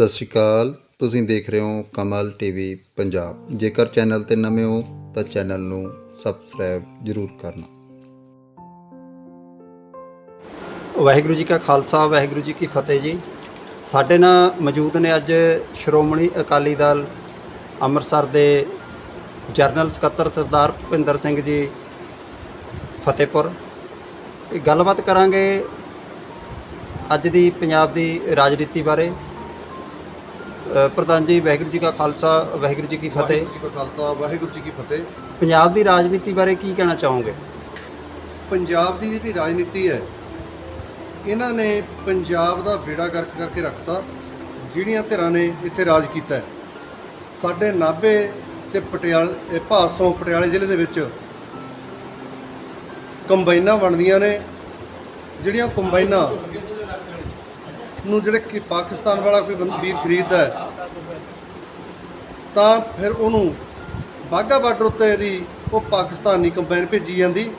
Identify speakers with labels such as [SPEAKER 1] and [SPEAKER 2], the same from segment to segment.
[SPEAKER 1] ਸਤਿ ਸ਼੍ਰੀ ਅਕਾਲ। ਤੁਸੀਂ ਦੇਖ ਰਹੇ ਹੋ ਕਮਲ ਟੀਵੀ ਪੰਜਾਬ। ਜੇਕਰ ਚੈਨਲ ਤੇ ਨਵੇਂ ਹੋ, ਤਾਂ ਚੈਨਲ ਨੂੰ ਸਬਸਕ੍ਰਾਈਬ ਜ਼ਰੂਰ ਕਰਨਾ। ਵਾਹਿਗੁਰੂ ਜੀ ਕਾ ਖਾਲਸਾ, ਵਾਹਿਗੁਰੂ ਜੀ ਕੀ ਫਤਿਹ ਜੀ। ਸਾਡੇ ਨਾਲ ਮੌਜੂਦ ਨੇ ਅੱਜ ਸ਼੍ਰੋਮਣੀ ਅਕਾਲੀ ਦਲ ਅੰਮ੍ਰਿਤਸਰ ਦੇ ਜਰਨਲ ਸਕੱਤਰ ਸਰਦਾਰ ਭੁਪਿੰਦਰ ਸਿੰਘ ਜੀ, ਫਤਿਹਪੁਰ। ਗੱਲਬਾਤ ਕਰਾਂਗੇ ਅੱਜ ਦੀ ਪੰਜਾਬ ਦੀ ਰਾਜਨੀਤੀ ਬਾਰੇ। ਪ੍ਰਧਾਨ ਜੀ ਵਾਹਿਗੁਰੂ ਜੀ ਕਾ ਖਾਲਸਾ ਵਾਹਿਗੁਰੂ ਜੀ ਕੀ ਫਤਿਹ।
[SPEAKER 2] ਵਾਹਿਗੁਰੂ ਜੀ ਕਾ ਖਾਲਸਾ ਵਾਹਿਗੁਰੂ ਜੀ ਕੀ ਫਤਿਹ।
[SPEAKER 1] ਪੰਜਾਬ ਦੀ ਰਾਜਨੀਤੀ ਬਾਰੇ ਕੀ ਕਹਿਣਾ ਚਾਹੋਗੇ?
[SPEAKER 2] ਪੰਜਾਬ ਦੀ ਜਿਹੜੀ ਰਾਜਨੀਤੀ ਹੈ ਇਹਨਾਂ ਨੇ ਪੰਜਾਬ ਦਾ ਬੇੜਾ ਗਰਕ ਕਰਕੇ ਰੱਖਤਾ ਜਿਹੜੀਆਂ ਧਿਰਾਂ ਨੇ ਇੱਥੇ ਰਾਜ ਕੀਤਾ ਹੈ। ਸਾਡੇ ਨਾਭੇ ਤੇ ਪਟਿਆਲੇ ਭਾਸੋਂ ਪਟਿਆਲੇ ਜ਼ਿਲ੍ਹੇ ਦੇ ਵਿੱਚ ਕੰਬਾਈਨਾਂ ਬਣਦੀਆਂ ਨੇ ਜਿਹੜੀਆਂ ਕੰਬਾਈਨਾਂ ਨੂੰ ਜਿਹੜੇ ਕਿ ਪਾਕਿਸਤਾਨ ਵਾਲਾ ਕੋਈ ਬੰਦ- ਵੀਰ ਖਰੀਦਦਾ ਹੈ ਤਾਂ ਫਿਰ ਉਹਨੂੰ ਬਾਘਾ ਬਾਰਡਰ ਉੱਤੇ ਦੀ ਉਹ ਪਾਕਿਸਤਾਨੀ ਕੰਬਾਈਨ ਭੇਜੀ ਜਾਂਦੀ।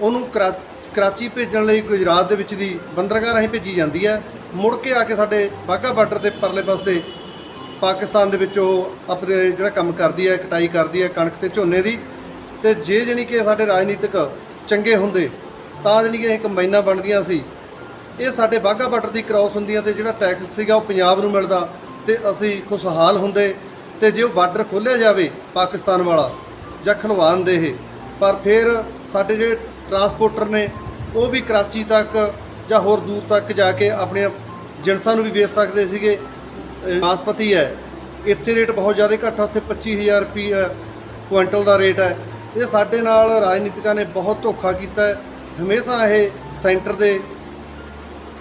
[SPEAKER 2] ਉਹਨੂੰ ਕਰਾ- ਕਰਾਚੀ ਭੇਜਣ ਲਈ ਗੁਜਰਾਤ ਦੇ ਵਿੱਚ ਦੀ ਬੰਦਰਗਾਹ ਰਾਹੀਂ ਭੇਜੀ ਜਾਂਦੀ ਹੈ। ਮੁੜ ਕੇ ਆ ਕੇ ਸਾਡੇ ਬਾਘਾ ਬਾਰਡਰ ਦੇ ਪਰਲੇ ਪਾਸੇ ਪਾਕਿਸਤਾਨ ਦੇ ਵਿੱਚ ਉਹ ਆਪਣੇ ਜਿਹੜਾ ਕੰਮ ਕਰਦੀ ਹੈ, ਕਟਾਈ ਕਰਦੀ ਹੈ ਕਣਕ ਤੇ ਝੋਨੇ ਦੀ। ਤੇ ਜੇ ਜਾਣੀ ਕਿ ਸਾਡੇ ਰਾਜਨੀਤਿਕ ਚੰਗੇ ਹੁੰਦੇ, ਤਾਂ ਜਾਣੀ ਕਿ ਇਹ ਕੰਬਾਈਨਾਂ ਬਣਦੀਆਂ ਸੀ। ਇਹ ਸਾਡੇ ਬਾਘਾ ਬਾਰਡਰ ਦੀ ਕ੍ਰਾਸ ਹੁੰਦੀਆਂ ਤੇ ਜਿਹੜਾ ਟੈਕਸ ਸੀਗਾ ਉਹ ਪੰਜਾਬ ਨੂੰ ਮਿਲਦਾ ਤੇ ਅਸੀਂ ਖੁਸ਼ਹਾਲ ਹੁੰਦੇ। ਤੇ ਜੇ ਉਹ ਬਾਰਡਰ ਖੋਲ੍ਹਿਆ ਜਾਵੇ ਪਾਕਿਸਤਾਨ ਵਾਲਾ ਜਾਂ ਖਲਵਾਨ ਦੇ ਇਹ, ਪਰ ਫਿਰ ਸਾਡੇ ਜਿਹੜੇ ਟਰਾਂਸਪੋਰਟਰ ਨੇ, ਉਹ ਵੀ ਕਰਾਚੀ ਤੱਕ ਜਾਂ ਹੋਰ ਦੂਰ ਤੱਕ ਜਾ ਕੇ ਆਪਣੀਆਂ ਜਿਣਸਾਂ ਨੂੰ ਵੀ ਵੇਚ ਸਕਦੇ ਸੀਗੇ। ਅਹ ਬਾਸਪਤੀ ਹੈ, ਇੱਥੇ ਰੇਟ ਬਹੁਤ ਜ਼ਿਆਦਾ ਘੱਟ ਆ, ਉੱਥੇ 25000 ਰੁਪਏ ਕੁਇੰਟਲ ਦਾ ਰੇਟ ਹੈ। ਇਹ ਸਾਡੇ ਨਾਲ ਰਾਜਨੀਤਿਕਾਂ ਨੇ ਬਹੁਤ ਧੋਖਾ ਕੀਤਾ ਹਮੇਸ਼ਾ ਇਹ ਸੈਂਟਰ ਦੇ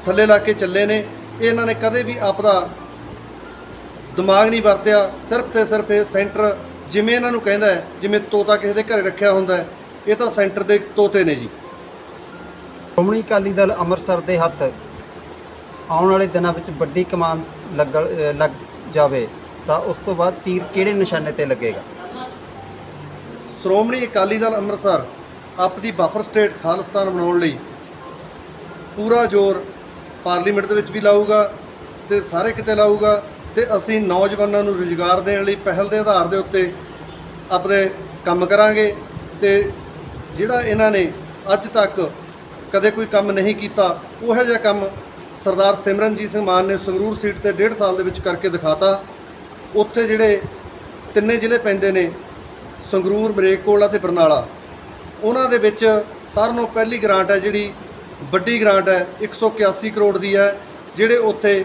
[SPEAKER 2] ਥੱਲੇ ਲਾ ਕੇ ਚੱਲੇ ਨੇ। ਇਹਨਾਂ ਨੇ ਕਦੇ ਵੀ ਆਪਦਾ ਦਿਮਾਗ ਨਹੀਂ ਵਰਤਿਆ ਸਿਰਫ ਤੇ ਸਿਰਫ ਇਹ ਸੈਂਟਰ ਜਿਵੇਂ ਇਹਨਾਂ ਨੂੰ ਕਹਿੰਦਾ ਹੈ ਜਿਵੇਂ ਤੋਤਾ ਕਿਸੇ ਦੇ ਘਰੇ ਰੱਖਿਆ ਹੁੰਦਾ ਹੈ ਇਹ ਤਾਂ ਸੈਂਟਰ ਦੇ ਤੋਤੇ ਨੇ ਜੀ।
[SPEAKER 1] ਸ਼੍ਰੋਮਣੀ ਅਕਾਲੀ ਦਲ ਅੰਮ੍ਰਿਤਸਰ ਦੇ ਹੱਥ ਆਉਣ ਵਾਲੇ ਦਿਨਾਂ ਵਿੱਚ ਵੱਡੀ ਕਮਾਨ ਲੱਗ ਲੱਗ ਜਾਵੇ ਤਾਂ ਉਸ ਤੋਂ ਬਾਅਦ ਤੀਰ ਕਿਹੜੇ ਨਿਸ਼ਾਨੇ ਤੇ ਲੱਗੇਗਾ?
[SPEAKER 2] ਸ਼੍ਰੋਮਣੀ ਅਕਾਲੀ ਦਲ ਅੰਮ੍ਰਿਤਸਰ ਆਪਦੀ ਬਫਰ ਸਟੇਟ ਖਾਲਿਸਤਾਨ ਬਣਾਉਣ ਲਈ ਪੂਰਾ ਜ਼ੋਰ ਪਾਰਲੀਮੈਂਟ ਦੇ ਵਿੱਚ ਵੀ ਲਾਊਗਾ ਤੇ ਸਾਰੇ ਕਿਤੇ ਲਾਊਗਾ। ਤੇ ਅਸੀਂ ਨੌਜਵਾਨਾਂ ਨੂੰ ਰੁਜ਼ਗਾਰ ਦੇਣ ਲਈ ਪਹਿਲ ਦੇ ਆਧਾਰ ਦੇ ਉੱਤੇ ਆਪਣੇ ਕੰਮ ਕਰਾਂਗੇ ਤੇ ਜਿਹੜਾ ਇਹਨਾਂ ਨੇ ਅੱਜ ਤੱਕ ਕਦੇ ਕੋਈ ਕੰਮ ਨਹੀਂ ਕੀਤਾ, ਉਹੋ ਜਿਹਾ ਕੰਮ ਸਰਦਾਰ ਸਿਮਰਨਜੀਤ ਸਿੰਘ ਮਾਨ ਨੇ ਸੰਗਰੂਰ ਸੀਟ ਤੇ 1.5 ਸਾਲ ਦੇ ਵਿੱਚ ਕਰਕੇ ਦਿਖਾਤਾ। ਉੱਥੇ ਜਿਹੜੇ ਤਿੰਨੇ ਜ਼ਿਲ੍ਹੇ ਪੈਂਦੇ ਨੇ, ਸੰਗਰੂਰ ਮਰੇਕੋਲਾ ਤੇ ਬਰਨਾਲਾ, ਉਹਨਾਂ ਦੇ ਵਿੱਚ ਸਾਰਿਆਂ ਨੂੰ ਪਹਿਲੀ ਗ੍ਰਾਂਟ ਹੈ ਜਿਹੜੀ ਵੱਡੀ ਗ੍ਰਾਂਟ ਹੈ 181 ਕਰੋੜ ਦੀ ਹੈ, ਜਿਹੜੇ ਉੱਥੇ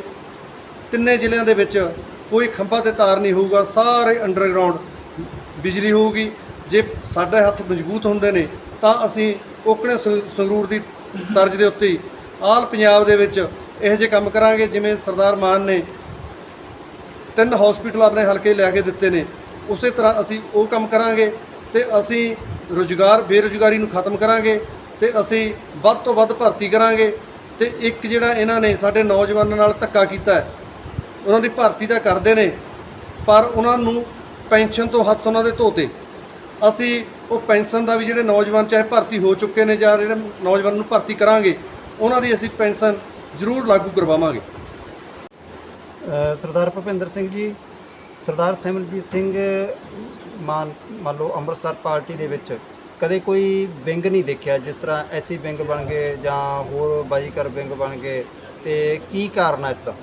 [SPEAKER 2] ਤਿੰਨੇ ਜ਼ਿਲ੍ਹਿਆਂ ਦੇ ਵਿੱਚ ਕੋਈ ਖੰਭਾ ਤੇ ਤਾਰ ਨਹੀਂ ਹੋਊਗਾ, ਸਾਰੇ ਅੰਡਰਗਰਾਉਂਡ ਬਿਜਲੀ ਹੋਊਗੀ। ਜੇ ਸਾਡੇ ਹੱਥ ਮਜ਼ਬੂਤ ਹੁੰਦੇ ਨੇ, ਤਾਂ ਅਸੀਂ ਓਕਣੇ ਸੰਗ- ਸੰਗਰੂਰ ਦੀ ਤਰਜ਼ ਦੇ ਉੱਤੇ ਆਲ ਪੰਜਾਬ ਦੇ ਵਿੱਚ ਇਹੋ ਜਿਹੇ ਕੰਮ ਕਰਾਂਗੇ, ਜਿਵੇਂ ਸਰਦਾਰ ਮਾਨ ਨੇ ਤਿੰਨ ਹਸਪੀਟਲ ਆਪਣੇ ਹਲਕੇ ਲਿਆ ਕੇ ਦਿੱਤੇ ਨੇ। ਉਸੇ ਤਰ੍ਹਾਂ ਅਸੀਂ ਉਹ ਕੰਮ ਕਰਾਂਗੇ ਤੇ ਅਸੀਂ ਰੁਜ਼ਗਾਰ, ਬੇਰੁਜ਼ਗਾਰੀ ਨੂੰ ਖਤਮ ਕਰਾਂਗੇ ਤੇ ਅਸੀਂ ਵੱਧ ਤੋਂ ਵੱਧ ਭਰਤੀ ਕਰਾਂਗੇ ਤੇ ਇੱਕ ਜਿਹੜਾ ਇਹਨਾਂ ਨੇ ਸਾਡੇ ਨੌਜਵਾਨਾਂ ਨਾਲ ਧੱਕਾ ਕੀਤਾ ਹੈ ਉਹਨਾਂ ਦੀ ਭਰਤੀ ਤਾਂ ਕਰਦੇ ਨੇ, ਪਰ ਉਹਨਾਂ ਨੂੰ ਪੈਨਸ਼ਨ ਤੋਂ ਹੱਥ ਉਹਨਾਂ ਦੇ ਧੋਤੇ। ਅਸੀਂ ਉਹ ਪੈਨਸ਼ਨ ਦਾ ਵੀ ਜਿਹੜੇ ਨੌਜਵਾਨ ਚਾਹੇ ਭਰਤੀ ਹੋ ਚੁੱਕੇ ਨੇ ਜਾਂ ਜਿਹੜੇ ਨੌਜਵਾਨ ਨੂੰ ਭਰਤੀ ਕਰਾਂਗੇ, ਉਹਨਾਂ ਦੀ ਅਸੀਂ ਪੈਨਸ਼ਨ ਜ਼ਰੂਰ ਲਾਗੂ ਕਰਵਾਵਾਂਗੇ।
[SPEAKER 1] ਸਰਦਾਰ ਭੁਪਿੰਦਰ ਸਿੰਘ ਜੀ, ਸਰਦਾਰ ਸਿਮਰਜੀਤ ਸਿੰਘ, ਮਾਨ, ਮੰਨ ਲਓ ਅੰਮ੍ਰਿਤਸਰ ਪਾਰਟੀ ਦੇ ਵਿੱਚ ਕਦੇ ਕੋਈ ਵਿੰਗ ਨਹੀਂ ਦੇਖਿਆ, ਜਿਸ ਤਰ੍ਹਾਂ ਐਸੀ ਵਿੰਗ ਬਣ ਗਏ ਜਾਂ ਹੋਰ ਬਾਜੀਕਰ ਵਿੰਗ ਬਣ ਗਏ, ਤੇ ਕੀ ਕਾਰਨ ਹੈ ਇਸ ਦਾ?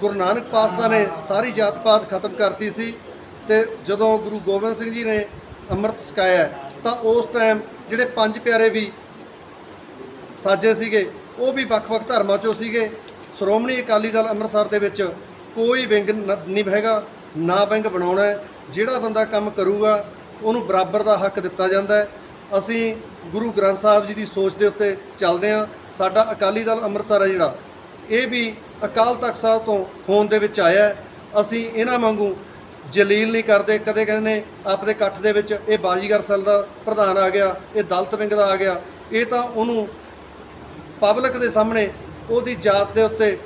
[SPEAKER 2] ਗੁਰੂ ਨਾਨਕ ਪਾਤਸ਼ਾਹ ਨੇ ਸਾਰੀ ਜਾਤ ਪਾਤ ਖਤਮ ਕਰਤੀ ਸੀ ਤੇ ਜਦੋਂ ਗੁਰੂ ਗੋਬਿੰਦ ਸਿੰਘ ਜੀ ਨੇ ਅੰਮ੍ਰਿਤ ਛਕਾਇਆ ਤਾਂ ਉਸ ਟਾਈਮ ਜਿਹੜੇ ਪੰਜ ਪਿਆਰੇ ਵੀ ਸਾਜੇ ਸੀਗੇ, ਉਹ ਵੀ ਵੱਖ-ਵੱਖ ਧਰਮਾਂ ਚੋਂ ਸੀਗੇ। ਸ਼੍ਰੋਮਣੀ ਅਕਾਲੀ ਦਲ ਅੰਮ੍ਰਿਤਸਰ ਦੇ ਵਿੱਚ ਕੋਈ ਵਿੰਗ ਨ- ਨਹੀਂ ਹੈਗਾ ਨਾ ਵਿੰਗ ਬਣਾਉਣਾ ਜਿਹੜਾ ਬੰਦਾ ਕੰਮ ਕਰੂਗਾ, ਉਹਨੂੰ ਬਰਾਬਰ ਦਾ ਹੱਕ ਦਿੱਤਾ ਜਾਂਦਾ ਹੈ। ਅਸੀਂ ਗੁਰੂ ਗ੍ਰੰਥ ਸਾਹਿਬ ਜੀ ਦੀ ਸੋਚ ਦੇ ਉੱਤੇ ਚੱਲਦੇ ਹਾਂ। ਸਾਡਾ ਅਕਾਲੀ ਦਲ ਅੰਮ੍ਰਿਤਸਰ ਹੈ ਜਿਹੜਾ ਇਹ ਵੀ ਅਕਾਲ ਤਖਤ ਸਾਹਿਬ ਤੋਂ ਹੋਣ ਦੇ ਵਿੱਚ ਆਇਆ ਅਸੀਂ ਇਹਨਾਂ ਵਾਂਗੂ ਜਲੀਲ ਨਹੀਂ ਕਰਦੇ। ਕਦੇ ਕਹਿੰਦੇ ਨੇ ਆਪਦੇ ਇਕੱਠ ਦੇ ਵਿੱਚ ਇਹ ਬਾਜੀਗਰ ਸੈੱਲ ਦਾ ਪ੍ਰਧਾਨ ਆ ਗਿਆ, ਇਹ ਦਲਤ ਵਿੰਗ ਦਾ ਆ ਗਿਆ। ਇਹ ਤਾਂ ਉਹਨੂੰ ਪਬਲਿਕ ਦੇ ਸਾਹਮਣੇ ਉਹਦੀ ਜਾਤ ਦੇ ਉੱਤੇ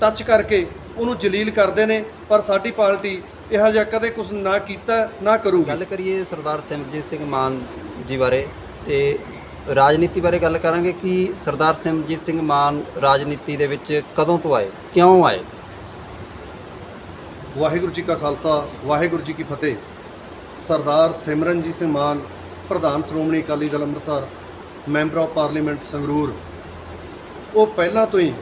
[SPEAKER 2] ਟੱਚ ਕਰਕੇ ਉਹਨੂੰ ਜਲੀਲ ਕਰਦੇ ਨੇ, ਪਰ ਸਾਡੀ ਪਾਰਟੀ ਇਹੋ ਜਿਹਾ ਕਦੇ ਕੁਝ ਨਾ ਕੀਤਾ, ਨਾ ਕਰੂਗੀ।
[SPEAKER 1] ਗੱਲ ਕਰੀਏ ਸਰਦਾਰ ਸਿਮਰਜੀਤ ਸਿੰਘ ਮਾਨ ਜੀ ਬਾਰੇ ਤੇ ਰਾਜਨੀਤੀ ਬਾਰੇ ਗੱਲ ਕਰਾਂਗੇ ਕਿ ਸਰਦਾਰ ਸਿਮਰਜੀਤ ਸਿੰਘ ਮਾਨ ਰਾਜਨੀਤੀ ਦੇ ਵਿੱਚ ਕਦੋਂ ਤੋਂ ਆਏ, ਕਿਉਂ ਆਏ?
[SPEAKER 2] ਵਾਹਿਗੁਰੂ ਜੀ ਕਾ ਖਾਲਸਾ, ਵਾਹਿਗੁਰੂ ਜੀ ਕੀ ਫਤਿਹ। ਸਰਦਾਰ ਸਿਮਰਨਜੀਤ ਸਿੰਘ ਮਾਨ, ਪ੍ਰਧਾਨ Shiromani Akali Dal Amritsar, member of parliament Sangrur. ਉਹ ਪਹਿਲਾਂ ਤੋਂ ਹੀ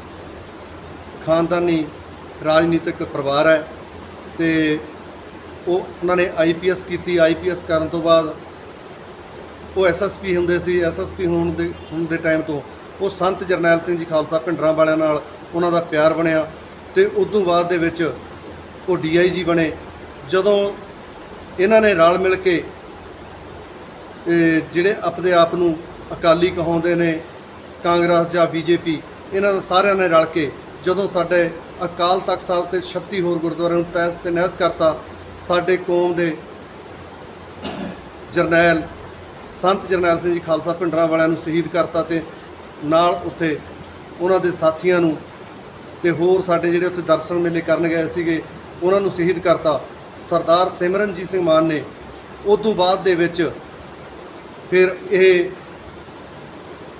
[SPEAKER 2] ਖਾਨਦਾਨੀ ਰਾਜਨੀਤਿਕ ਪਰਿਵਾਰ ਹੈ ਤੇ ਉਹ ਉਹਨਾਂ ਨੇ ਆਈਪੀਐਸ ਕੀਤੀ ਆਈਪੀਐਸ ਕਰਨ ਤੋਂ ਬਾਅਦ ਉਹ ਐਸਐਸਪੀ ਹੁੰਦੇ ਸੀ ਐਸਐਸਪੀ ਹੋਣ ਦੇ ਹੋਣ ਦੇ ਟਾਈਮ ਤੋਂ ਉਹ ਸੰਤ ਜਰਨੈਲ ਸਿੰਘ ਜੀ ਖਾਲਸਾ ਭਿੰਡਰਾਂ ਵਾਲਿਆਂ ਨਾਲ ਉਹਨਾਂ ਦਾ ਪਿਆਰ ਬਣਿਆ ਤੇ ਉਦੋਂ ਬਾਅਦ ਦੇ ਵਿੱਚ ਉਹ ਡੀਆਈਜੀ ਬਣੇ। ਜਦੋਂ ਇਹਨਾਂ ਨੇ ਰਲ ਮਿਲ ਕੇ ਜਿਹੜੇ ਆਪਣੇ ਆਪ ਨੂੰ ਅਕਾਲੀ ਕਹਾਉਂਦੇ ਨੇ, ਕਾਂਗਰਸ ਜਾਂ ਬੀਜੇਪੀ ਇਹਨਾਂ ਨੇ ਸਾਰਿਆਂ ਨੇ ਰਲ ਕੇ ਜਦੋਂ ਸਾਡੇ ਅਕਾਲ ਤਖਤ ਸਾਹਿਬ ਤੇ 36 ਹੋਰ ਗੁਰਦੁਆਰਿਆਂ ਨੂੰ ਤਹਿਸ ਤੇ ਨਹਿਸ ਕਰਤਾ, ਸਾਡੇ ਕੌਮ ਦੇ ਜਰਨੈਲ ਸੰਤ ਜਰਨੈਲ ਸਿੰਘ ਜੀ ਖਾਲਸਾ ਭਿੰਡਰਾਂ ਵਾਲਿਆਂ ਨੂੰ ਸ਼ਹੀਦ ਕਰਤਾ ਤੇ ਨਾਲ ਉੱਥੇ ਉਹਨਾਂ ਦੇ ਸਾਥੀਆਂ ਨੂੰ ਤੇ ਹੋਰ ਸਾਡੇ ਜਿਹੜੇ ਉੱਥੇ ਦਰਸ਼ਨ ਮੇਲੇ ਕਰਨ ਗਏ ਸੀਗੇ, ਉਹਨਾਂ ਨੂੰ ਸ਼ਹੀਦ ਕਰਤਾ। ਸਰਦਾਰ ਸਿਮਰਨਜੀਤ ਸਿੰਘ ਮਾਨ ਨੇ। ਉਸ ਤੋਂ ਬਾਅਦ ਦੇ ਵਿੱਚ ਫਿਰ ਇਹ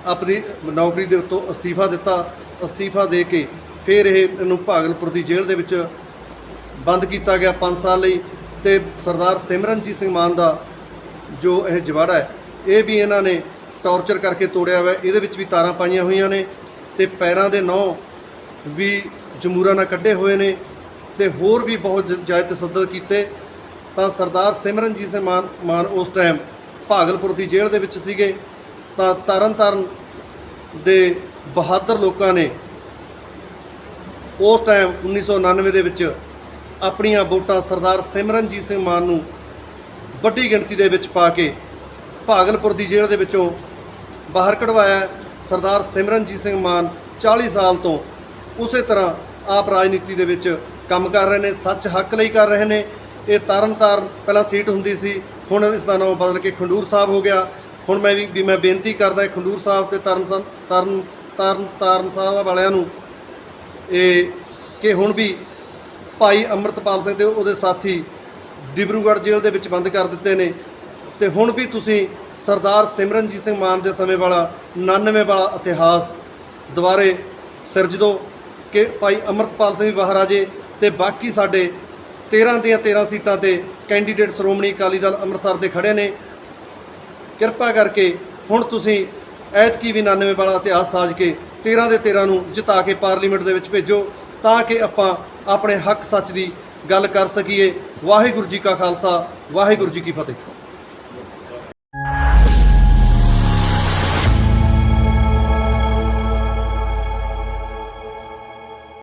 [SPEAKER 2] ਆਪਣੀ ਨੌਕਰੀ ਦੇ ਉੱਤੋਂ ਅਸਤੀਫਾ ਦਿੱਤਾ। ਅਸਤੀਫਾ ਦੇ ਕੇ ਫਿਰ ਇਹ ਇਹਨੂੰ ਭਾਗਲਪੁਰ ਦੀ ਜੇਲ੍ਹ ਦੇ ਵਿੱਚ ਬੰਦ ਕੀਤਾ ਗਿਆ 5 ਸਾਲ ਲਈ ਤੇ ਸਰਦਾਰ ਸਿਮਰਨਜੀਤ ਸਿੰਘ ਮਾਨ ਦਾ ਜੋ ਇਹ ਜਵਾੜਾ ਹੈ ਇਹ ਵੀ ਇਹਨਾਂ ਨੇ ਟੌਰਚਰ ਕਰਕੇ ਤੋੜਿਆ ਹੋਇਆ, ਇਹਦੇ ਵਿੱਚ ਵੀ ਤਾਰਾਂ ਪਾਈਆਂ ਹੋਈਆਂ ਨੇ ਤੇ ਪੈਰਾਂ ਦੇ ਨੌ ਵੀ ਜਮੂਰਾਂ ਨਾਲ ਕੱਢੇ ਹੋਏ ਨੇ ਤੇ ਹੋਰ ਵੀ ਬਹੁਤ ਜ- ਜਾਇਜ਼ ਤਸੱਦਦ ਕੀਤੇ। ਤਾਂ ਸਰਦਾਰ ਸਿਮਰਨਜੀਤ ਸਿੰਘ ਮਾਨ ਮਾਨ ਉਸ ਟਾਈਮ ਭਾਗਲਪੁਰ ਦੀ ਜੇਲ੍ਹ ਦੇ ਵਿੱਚ ਸੀਗੇ। ਤਾਂ ਤਰਨ ਤਾਰਨ ਦੇ ਬਹਾਦਰ ਲੋਕਾਂ ਨੇ ਉਸ ਟਾਈਮ 1999 ਦੇ ਵਿੱਚ ਆਪਣੀਆਂ ਵੋਟਾਂ ਸਰਦਾਰ ਸਿਮਰਨਜੀਤ ਸਿੰਘ ਮਾਨ ਨੂੰ ਵੱਡੀ ਗਿਣਤੀ ਦੇ ਵਿੱਚ ਪਾ ਕੇ ਭਾਗਲਪੁਰ ਦੀ ਜੇਲ੍ਹ ਦੇ ਵਿੱਚੋਂ ਬਾਹਰ ਕਢਵਾਇਆ ਸਰਦਾਰ ਸਿਮਰਨਜੀਤ ਸਿੰਘ ਮਾਨ 40 ਸਾਲ ਤੋਂ ਉਸੇ ਤਰ੍ਹਾਂ ਆਪ ਰਾਜਨੀਤੀ ਦੇ ਵਿੱਚ ਕੰਮ ਕਰ ਰਹੇ ਨੇ, ਸੱਚ ਹੱਕ ਲਈ ਕਰ ਰਹੇ ਨੇ। ਇਹ ਤਰਨ ਤਾਰਨ ਪਹਿਲਾਂ ਸੀਟ ਹੁੰਦੀ ਸੀ, ਹੁਣ ਇਸ ਦਾ ਨਾਮ ਬਦਲ ਕੇ ਖੰਡੂਰ ਸਾਹਿਬ ਹੋ ਗਿਆ। ਹੁਣ ਮੈਂ ਵੀ ਵੀ ਮੈਂ ਬੇਨਤੀ ਕਰਦਾ ਖੰਡੂਰ ਸਾਹਿਬ ਤੇ ਤਰਨ ਸੰ- ਤਰਨ ਤਰਨ ਤਾਰਨ ਸਾਹਿਬ ਵਾਲਿਆਂ ਨੂੰ ਇਹ ਕਿ ਹੁਣ ਵੀ ਭਾਈ ਅੰਮ੍ਰਿਤਪਾਲ ਸਿੰਘ ਤੇ ਉਹਦੇ ਸਾਥੀ ਡਿਬਰੂਗੜ੍ਹ ਜੇਲ੍ਹ ਦੇ ਵਿੱਚ ਬੰਦ ਕਰ ਦਿੱਤੇ ਨੇ। ਤੇ ਹੁਣ ਵੀ ਤੁਸੀਂ ਸਰਦਾਰ ਸਿਮਰਨਜੀਤ ਸਿੰਘ ਮਾਨ ਦੇ ਸਮੇਂ ਵਾਲਾ 99 ਵਾਲਾ ਇਤਿਹਾਸ ਦੁਬਾਰੇ ਸਿਰਜ ਦਿਓ ਕਿ ਭਾਈ ਅੰਮ੍ਰਿਤਪਾਲ ਸਿੰਘ ਬਾਹਰ ਆ ਜੇ ਤੇ ਬਾਕੀ ਸਾਡੇ 13 ਦੀਆਂ 13 ਸੀਟਾਂ ਤੇ ਕੈਂਡੀਡੇਟ ਸ਼੍ਰੋਮਣੀ ਅਕਾਲੀ ਦਲ ਅੰਮ੍ਰਿਤਸਰ ਦੇ ਖੜੇ ਨੇ। ਕਿਰਪਾ ਕਰਕੇ ਹੁਣ ਤੁਸੀਂ ਐਤਕੀ ਵੀ 99 ਵਾਲਾ ਇਤਿਹਾਸ ਸਾਜ ਕੇ 13 ਦੇ 13 ਨੂੰ ਜਿਤਾ ਕੇ ਪਾਰਲੀਮੈਂਟ ਦੇ ਵਿੱਚ ਭੇਜੋ ਤਾਂ ਕਿ ਆਪਾਂ ਆਪਣੇ ਹੱਕ ਸੱਚ ਦੀ ਗੱਲ ਕਰ ਸਕੀਏ। ਵਾਹਿਗੁਰੂ ਜੀ ਕਾ ਖਾਲਸਾ, ਵਾਹਿਗੁਰੂ ਜੀ ਕੀ ਫਤਿਹ।